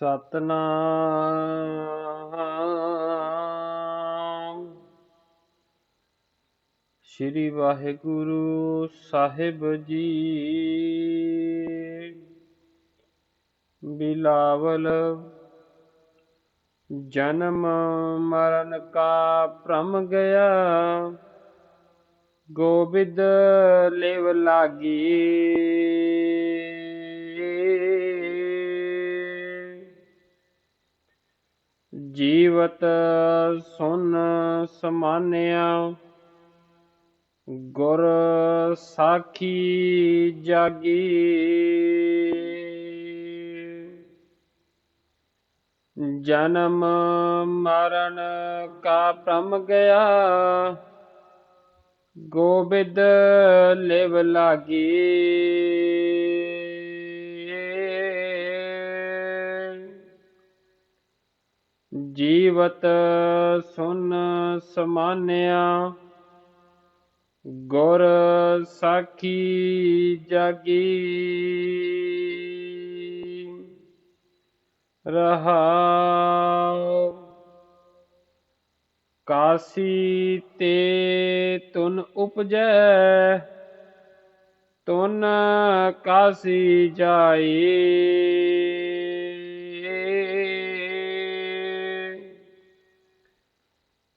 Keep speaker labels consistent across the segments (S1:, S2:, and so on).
S1: ਸਤਨਾਮ। ਸ੍ਰੀ ਵਾਹਿਗੁਰੂ ਸਾਹਿਬ ਜੀ। ਬਿਲਾਵਲ ਜਨਮ ਮਰਨ ਕਾ ਭ੍ਰਮ ਗਿਆ। ਗੋਬਿੰਦ ਲਿਵ ਲਾਗੀ। ਜੀਵਤ ਸੁਨ ਸਮਾਨਿਆ ਗੁਰ ਸਾਖੀ ਜਾਗੀ। ਜਨਮ ਮਰਨ ਕਾ ਭ੍ਰਮ ਗਿਆ ਗੋਬਿੰਦ ਲਿਵ ਲਾਗੀ। ਜੀਵਤ ਸੁਨ ਸਮਾਨਿਆ ਗੁਰ ਸਾਖੀ ਜਾਗੀ। ਰਹਾਉ ਕਾਸੀ ਤੇ ਤੁਨ ਉਪਜੈ ਤੁਨ ਕਾਸੀ ਜਾਈ।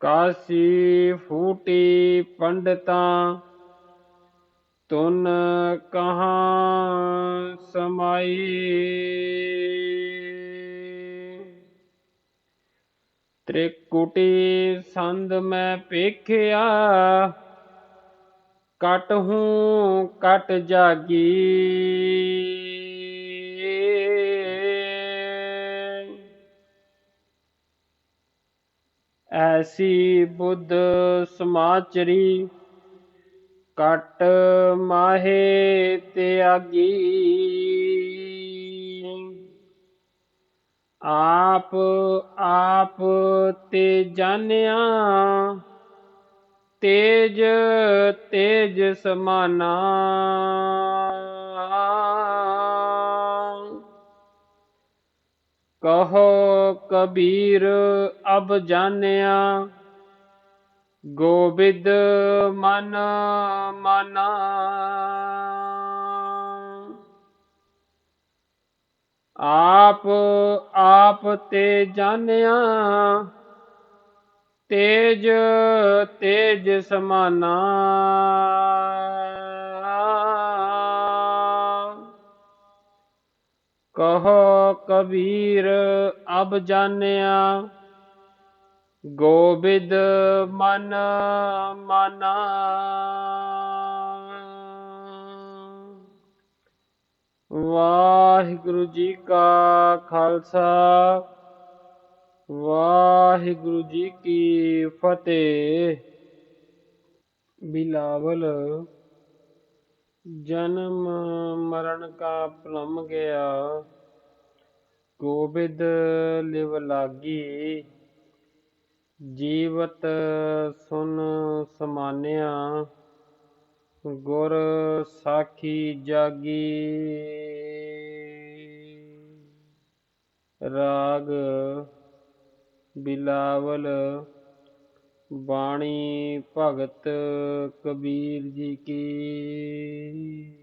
S1: ਕਾਸੀ ਫੂਟੀ ਪੰਡਤਾਂ ਤੁਨ ਕਹਾਂ ਸਮਾਈ। ਤ੍ਰਿਕੁਟੀ ਸੰਦ ਮੈਂ ਪੇਖਿਆ ਕਟ ਹੂੰ ਕਟ ਜਾਗੀ। ਐਸੀ ਬੁੱਧ ਸਮਾਚਰੀ ਕਟ ਮਾਹੇ ਤਿਆਗੀ। ਆਪ ਆਪ ਤੇ ਜਾਣਿਆ ਤੇਜ ਤੇਜ ਸਮਾਨਾ। ਕਹੋ ਕਬੀਰ ਅਬ ਜਾਣਿਆ। ਗੋਬਿੰਦ ਮਨ ਮਾਨਾ। ਆਪ ਆਪ ਤੇ ਜਾਣਿਆ ਤੇਜ ਤੇਜ ਸਮਾਨਾ। ਕਹੋ ਕਬੀਰ, ਅਬ ਜਾਣਿਆ। ਗੋਬਿੰਦ ਮਨ ਮਾਨਾ। ਵਾਹਿਗੁਰੂ ਜੀ ਕਾ ਖਾਲਸਾ, ਵਾਹਿਗੁਰੂ ਜੀ ਕੀ ਫਤਿਹ। ਬਿਲਾਵਲ ਜਨਮ ਮਰਨ ਕਾ ਪਲਮ ਗਿਆ, ਗੋਬਿੰਦ ਲਿਵ ਲਾਗੀ। ਜੀਵਤ ਸੁਨ ਸਮਾਨਿਆ, ਗੁਰ ਸਾਖੀ ਜਾਗੀ। ਰਾਗ ਬਿਲਾਵਲ ਬਾਣੀ ਭਗਤ ਕਬੀਰ ਜੀ ਕੀ।